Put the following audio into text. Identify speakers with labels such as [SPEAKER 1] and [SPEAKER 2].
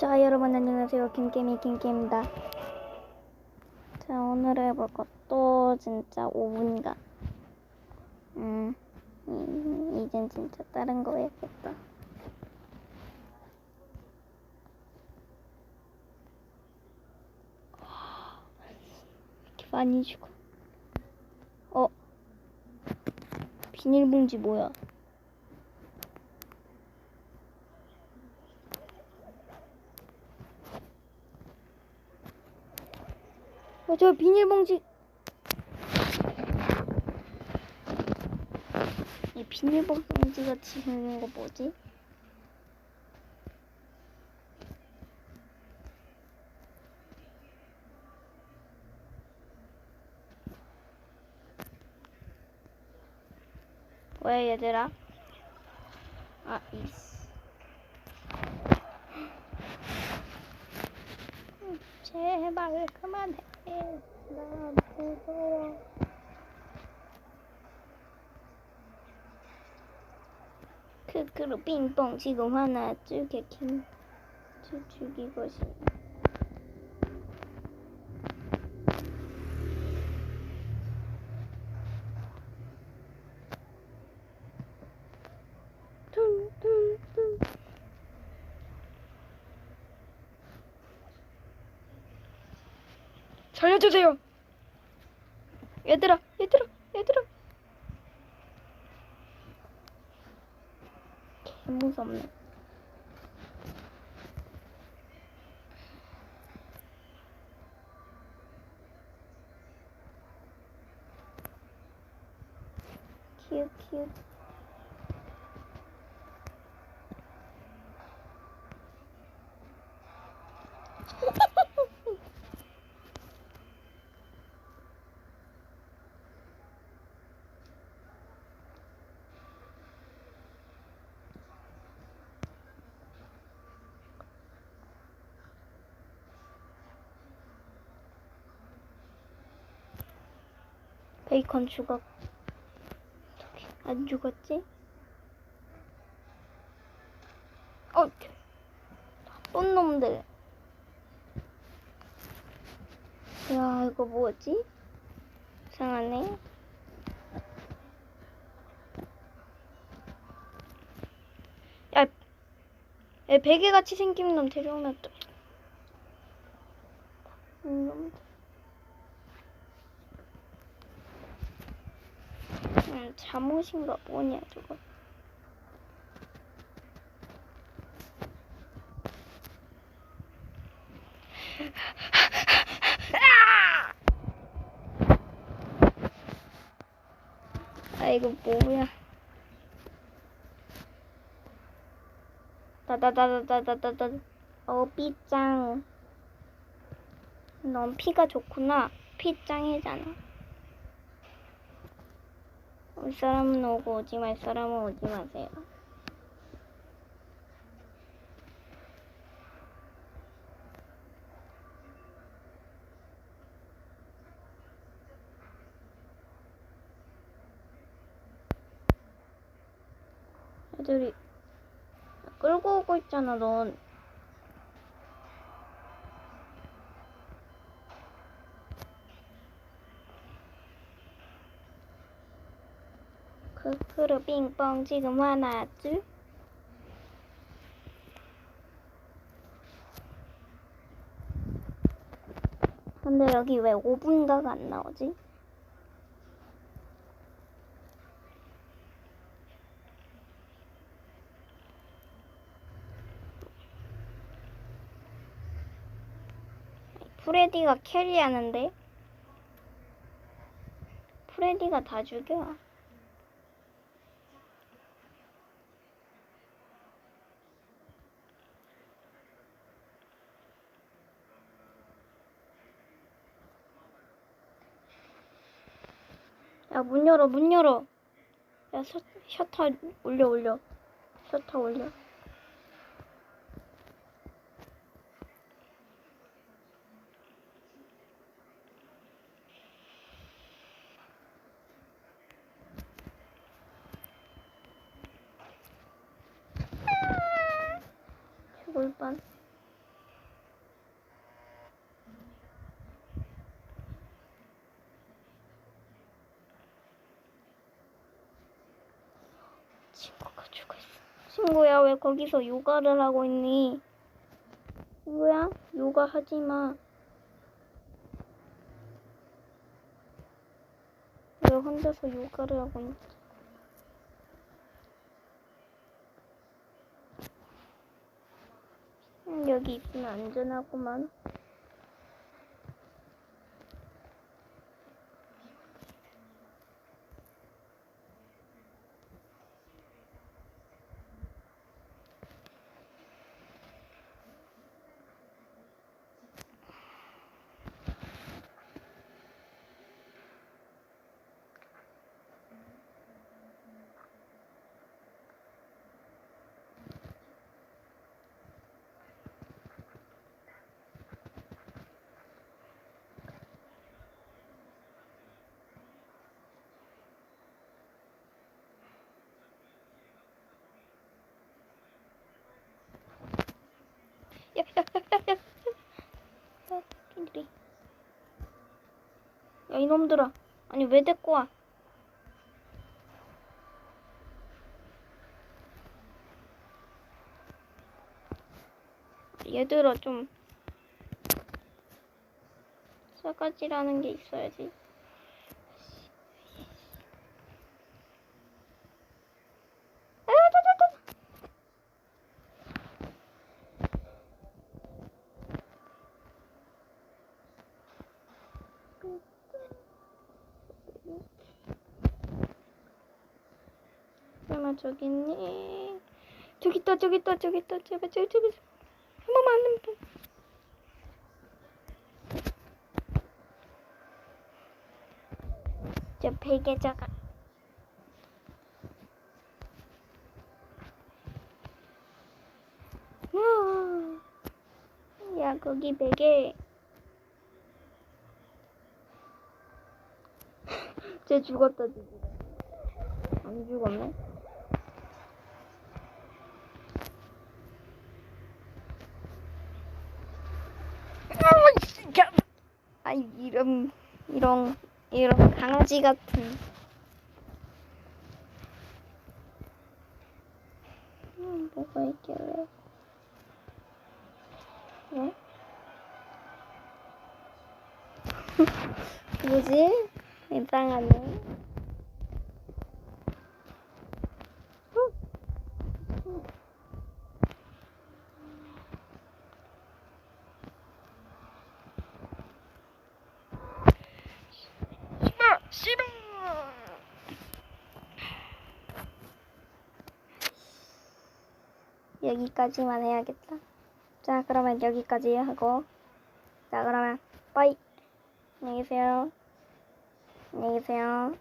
[SPEAKER 1] 자 여러분 안녕하세요. 김게미 김게입니다. 자 오늘 해볼 것도 진짜 5분간. 음 이, 이젠 진짜 다른 거 해야겠다. 이렇게 많이 주고 어? 비닐봉지 뭐야 어, 저 비닐봉지. 이 비닐봉지 같이 생긴 거 뭐지? 왜 얘들아? 아, 이스. 제발 그만해. 나 무서워. 크크로 빙뽕 지금 하나 죽게 킹 죽- 죽이고 싶. 퉁 살려주세요. 얘들아, 얘들아, 얘들아. 개 무섭네. 키읔 베이컨 죽었. 안 죽었지? 어, 나쁜 놈들. 야, 이거 뭐지? 이상하네. 야, 야 베개같이 생긴 놈 데려오면 또. 이놈들. 음, 잠옷인가 뭐냐 저거. 아 이거 뭐야? 다다다다다다다. 어 삐짱. 넌 피가 좋구나. 피짱이잖아. 올 사람은 오고 오지 말 사람은 오지 마세요. 애들이 끌고 오고 있잖아, 넌. 크크루 빙뽕 지금 화났지? 근데 여기 왜 5분가가 안 나오지? 프레디가 캐리하는데? 프레디가 다 죽여. 야, 문 열어, 문 열어. 야, 셔, 셔터 올려, 올려. 셔터 올려. 죽을 친구야, 왜 거기서 요가를 하고 있니? 친구야, 요가 하지 마. 왜 혼자서 요가를 하고? 음, 여기 있으면 안전하구만. 야, 야, 야, 야, 야. 야, 끼들이. 야, 이놈들아. 아니, 왜 데리고 와? 얘들아, 좀. 싸가지라는 게 있어야지. 설마 저기 있니? 저기 있다 저기 있다 저기 있다. 제발 저기 저기. 한 번만 한 번만. 저 베개자가. 야 거기 베개 쟤 죽었다 지금 안 죽었네 아. 아 이런 이런 이런 강아지 같은. 음, 뭐가 있길래? 어? 뭐지? 이상하네. 여기까지만 해야겠다. 자 그러면 여기까지 하고. 자 그러면 빠이. 안녕히 계세요 안녕히 계세요